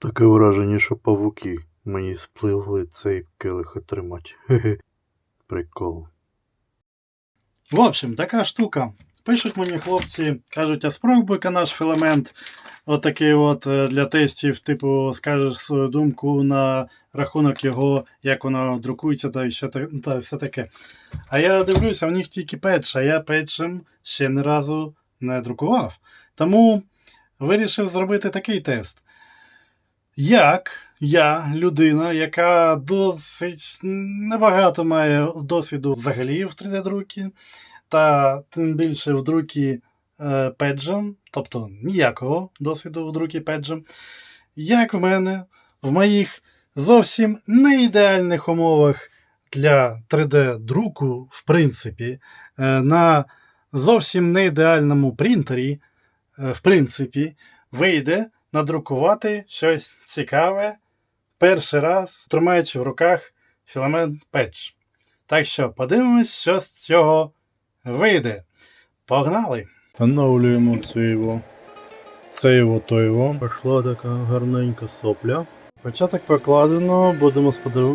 Таке враження, що павуки мені спливли цей келих отримати. Прикол. В общем, така штука. Пишуть мені хлопці, кажуть, а спробуй-ка наш філамент. Отакий от е, для тестів, типу, скажеш свою думку на рахунок його, як воно друкується та, ще, та, все таке. А я дивлюся, в них тільки петч, а я петчем ще ні разу не друкував. Тому вирішив зробити такий тест. Як я, людина, яка досить небагато має досвіду взагалі в 3D-друкі, та тим більше в друкі е, педжем, тобто ніякого досвіду в друкі педжем, як в мене в моїх зовсім не ідеальних умовах для 3D-друку, в принципі, е, на зовсім не ідеальному принтері, е, в принципі, вийде надрукувати щось цікаве перший раз, тримаючи в руках філамент педж. Так що подивимось, що з цього вийде. Погнали! Встановлюємо цю його. Це його то його. Пішла така гарненька сопля. Початок покладено, будемо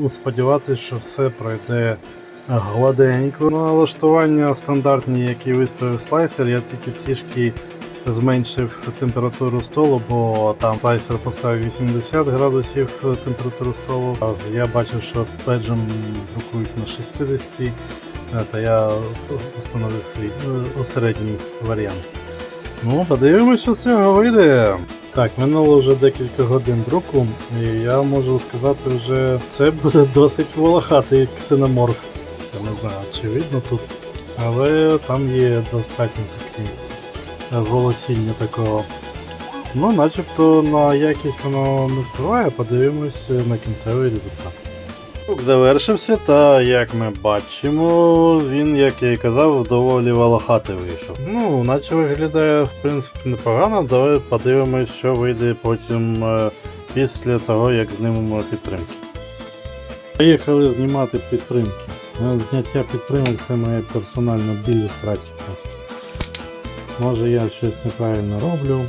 сподіватися, що все пройде гладенько. Налаштування стандартні, які виставив слайсер, я тільки трішки зменшив температуру столу, бо там слайсер поставив 80 градусів температуру столу. Я бачив, що педжем друкують на 60, е, та я встановив свій е, середній варіант. Ну, подивимося, що з цього вийде. Так, минуло вже декілька годин друку, і я можу сказати, вже це буде досить волохатий ксеноморф. Я не знаю, чи видно тут, але там є достатньо такий волосіння такого. Ну, начебто на якість воно не впливає, подивимось на кінцевий результат. Друк завершився, та як ми бачимо, він, як я і казав, доволі волохатий вийшов. Ну, наче виглядає в принципі непогано. Давай подивимось, що вийде потім е, після того, як знімемо підтримки. Поїхали знімати підтримки. Е, Зняття підтримок це моя персональна білі сраці просто. Може я щось неправильно роблю,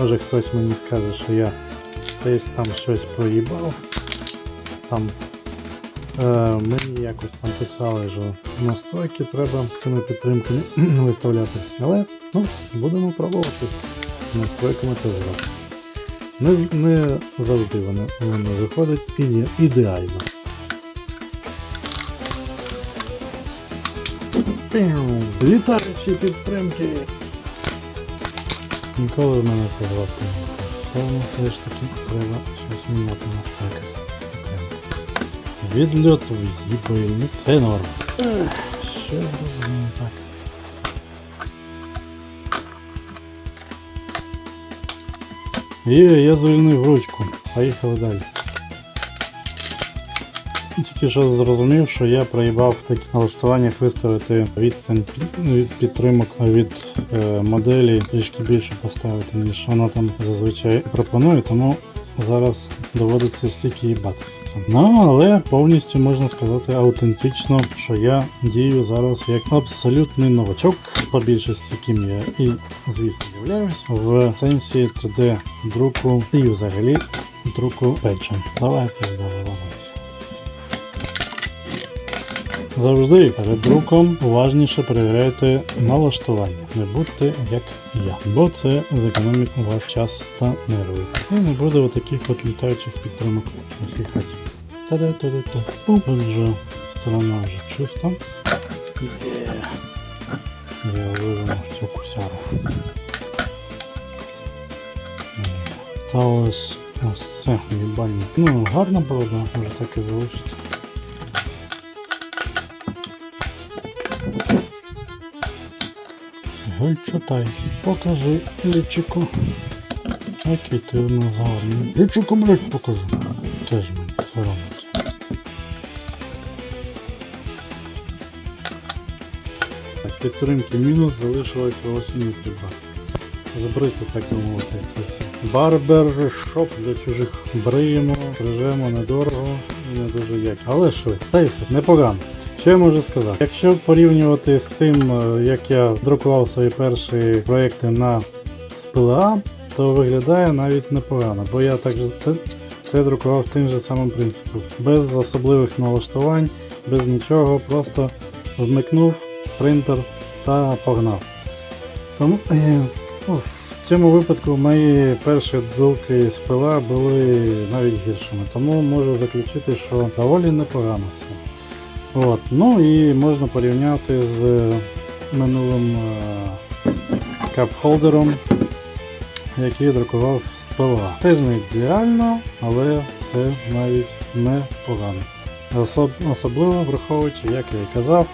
може хтось мені скаже, що я десь там щось проїбав. Там Е, мені якось там писали, що настройки треба цими підтримками виставляти. Але ну, будемо пробувати. Настройками теж. Не, не завжди воно, воно виходить іде- ідеально. Літаючі підтримки! Ніколи в мене це гладко не виходить. Певно, все ж таки треба щось міняти на підтримки. Відльот в'їбальник. Це норм. Що було не так? Є, я звільнив ручку. Поїхали далі. Тільки що зрозумів, що я проїбав в таких налаштуваннях виставити відстань від підтримок від е, моделі трішки більше поставити, ніж вона там зазвичай пропонує, тому зараз доводиться стільки їбатися. Ну, але повністю можна сказати аутентично, що я дію зараз як абсолютний новачок, по більшості яким я і, звісно, являюсь, в сенсі 3D друку і взагалі друку печем. Давай передавай. Завжди перед друком уважніше перевіряйте налаштування. Не будьте як я, бо це зекономить ваш час та нерви. І не буде отаких от літаючих підтримок у всій хаті. Та-да-та-да-та. Тут вже сторона вже чиста. Я виведу цю кусяру. Е, Сталось ось це їбання. Ну, гарно було, да, може так і залишиться. Гей, читай, покажи лічику. Який ти у нас гарний. Лічику, блядь, покажи. Теж мені соромиться. Підтримки мінус залишилося осінню прибрати. Забрити, так би мовити. Барбер шоп для чужих бриємо, стрижемо недорого і не дуже як. Але швидко. Та й все, непогано. Що я можу сказати? Якщо порівнювати з тим, е, як я друкував свої перші проекти на PLA, то виглядає навіть непогано, бо я також це друкував тим же самим принципом. Без особливих налаштувань, без нічого, просто вмикнув принтер та погнав. Тому ну, в цьому випадку мої перші друки з пила були навіть гіршими, тому можу заключити, що доволі непогано все. От. Ну і можна порівняти з минулим е, кап-холдером, який друкував з пила. Теж не ідеально, але все навіть непогано. Особ, особливо враховуючи, як я і казав,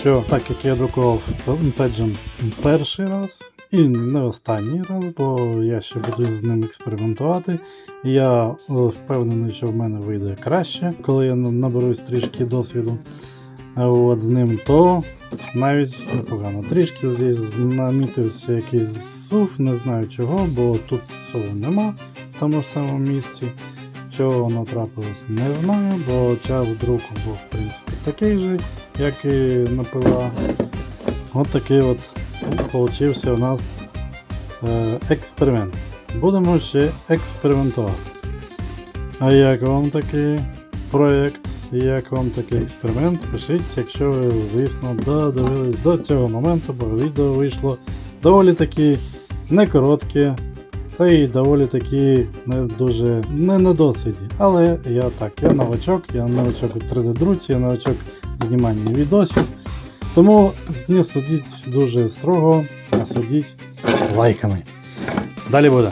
що так як я друкував педжем перший раз, і не останній раз, бо я ще буду з ним експериментувати. Я е, впевнений, що в мене вийде краще, коли я наберусь трішки досвіду. От з ним то навіть непогано. Трішки здесь намітився якийсь сув, не знаю чого, бо тут суву нема в тому ж самому місці. Чого воно трапилось, не знаю, бо час друку був в принципі такий же, як і напила. От такий от получився у нас е, експеримент. Будемо ще експериментувати. А як вам такий проєкт? Як вам такий експеримент? Пишіть, якщо ви, звісно, додивились до цього моменту, бо відео вийшло доволі таки не коротке, та й доволі таки не дуже не на досвіді. Але я так, я новачок, я новачок у 3D-друці, я новачок в зніманні відосів. Тому не судіть дуже строго, а судіть лайками. Далі буде.